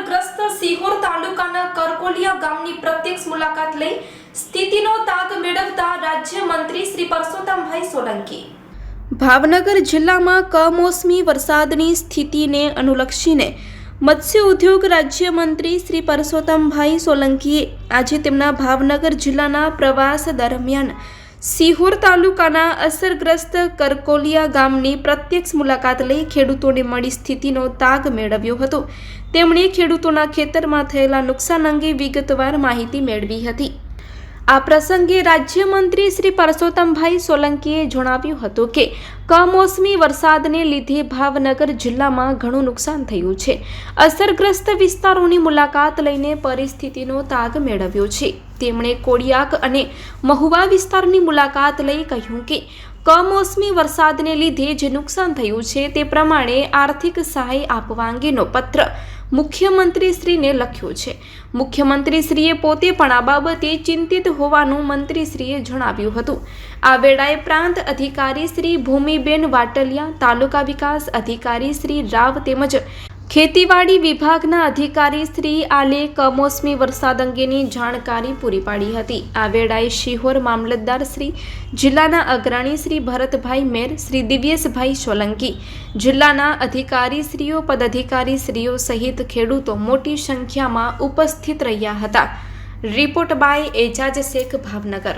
અસરગ્રસ્ત સિહોર તાલુકાના કરકોલિયા ગામની પ્રત્યક્ષ મુલાકાત લઈ સ્થિતિનો તાગ મેળવતા રાજ્ય મંત્રી શ્રી પરસોત્તમભાઈ સોલંકી. ભાવનગર જિલ્લામાં કમોસમી વરસાદની સ્થિતિને અનુલક્ષીને મત્સ્ય ઉદ્યોગ રાજ્યમંત્રી શ્રી પરસોત્તમભાઈ સોલંકીએ આજે તેમના ભાવનગર જિલ્લાના પ્રવાસ દરમિયાન સિહોર તાલુકાના અસરગ્રસ્ત કરકોલિયા ગામની પ્રત્યક્ષ મુલાકાત લઈ ખેડૂતોને મળી સ્થિતિનો તાગ મેળવ્યો હતો. તેમણે ખેડૂતોના ખેતરમાં થયેલા નુકસાન અંગે વિગતવાર માહિતી મેળવી હતી. આ પ્રસંગે રાજ્યમંત્રી શ્રી પરસોત્તમભાઈ સોલંકીએ જણાવ્યું હતું કે, કમોસમી વરસાદને લીધે ભાવનગર જિલ્લામાં ઘણું નુકસાન થયું છે. અસરગ્રસ્ત વિસ્તારોની મુલાકાત લઈને પરિસ્થિતિનો તાગ મેળવ્યો છે. તેમણે કોડિયાક અને મહુવા વિસ્તારની મુલાકાત લઈ કહ્યું કે, કમોસમી વરસાદને લીધે જે નુકસાન થયું છે તે પ્રમાણે આર્થિક સહાય આપવા અંગેનો પત્ર મુખ્યમંત્રીશ્રીને લખ્યો છે. મુખ્યમંત્રીશ્રીએ પોતે પણ આ બાબતે ચિંતિત હોવાનું મંત્રીશ્રીએ જણાવ્યું હતું. આ વેળાએ પ્રાંત અધિકારી શ્રી ભૂમિબેન વાટલિયા, તાલુકા વિકાસ અધિકારી શ્રી રાવ તેમજ ખેતીવાડી વિભાગના અધિકારી શ્રી આલે કમોસમી વરસાદ અંગેની જાણકારી પૂરી પાડી હતી. આ વેળાએ શિહોર મામલતદાર શ્રી, જિલ્લાના અગ્રણી શ્રી ભરતભાઈ મેર, શ્રી દિવ્યેશભાઈ સોલંકી, જિલ્લાના અધિકારીશ્રીઓ, પદાધિકારીશ્રીઓ સહિત ખેડૂતો મોટી સંખ્યામાં ઉપસ્થિત રહ્યા હતા. Report by Ejaz Shaikh, Bhavnagar.